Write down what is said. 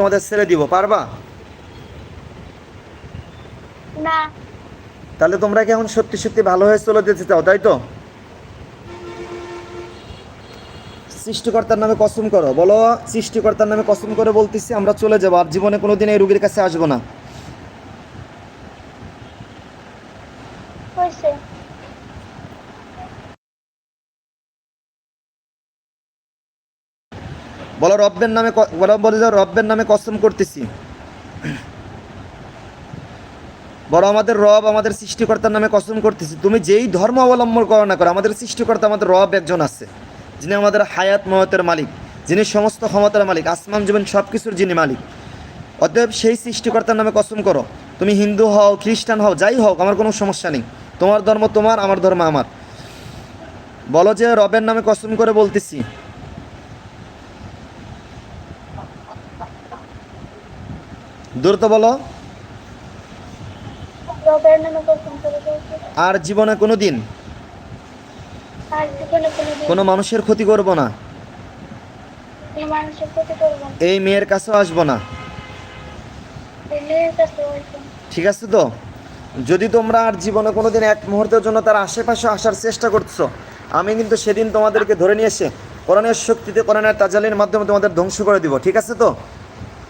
তোমাদের ছেড়ে দিব পারবা? না। তাহলে তোমরা কি এখন সত্যি সত্যি ভালো হয়ে চলে যেতে চাও তাই তো? সৃষ্টিকর্তার নামে কসম করো বলো সৃষ্টিকর্তার নামে কসম করে বলতেছি আমরা চলে যাব আর জীবনে কোনোদিন এই রুগীর কাছে আসব না। বলো রব্বের নামে বলো, বলে যাও রব্বের নামে কসম করতেছি। বলো, আমাদের রব আমাদের সৃষ্টিকর্তার নামে কসম করতেছি। তুমি যেই ধর্ম অবলম্বন করো না করো, আমাদের সৃষ্টিকর্তা, আমাদের রব একজন আছে। যিনি আমাদের হায়াত মহতের মালিক, যিনি সমস্ত ক্ষমতার মালিক, আসমান জীবন সব কিছুর যিনি মালিক। অতএব সেই সৃষ্টিকর্তার নামে কসম করো। তুমি হিন্দু হও, খ্রিস্টান হও, যাই হোক, আমার কোনো সমস্যা নেই। তোমার ধর্ম তোমার, আমার ধর্ম আমার। বলো যে রবের নামে কসম করে বলতেছি। দ্রুত বলো। আর জীবনে কোনো দিন? কোনো মানুষের ক্ষতি করব না। এই মেয়ের কাছেও আসব না। ঠিক আছে তো? যদি তোমরা আর জীবনে কোনো দিন এক মুহূর্তের জন্য তার আশেপাশে আসার চেষ্টা করছ আমি কিন্তু সেদিন তোমাদেরকে ধরে নিয়ে এসে করণের শক্তিতে কোরআনের তাজালির মাধ্যমে তোমাদের ধ্বংস করে দিব, ঠিক আছে তো?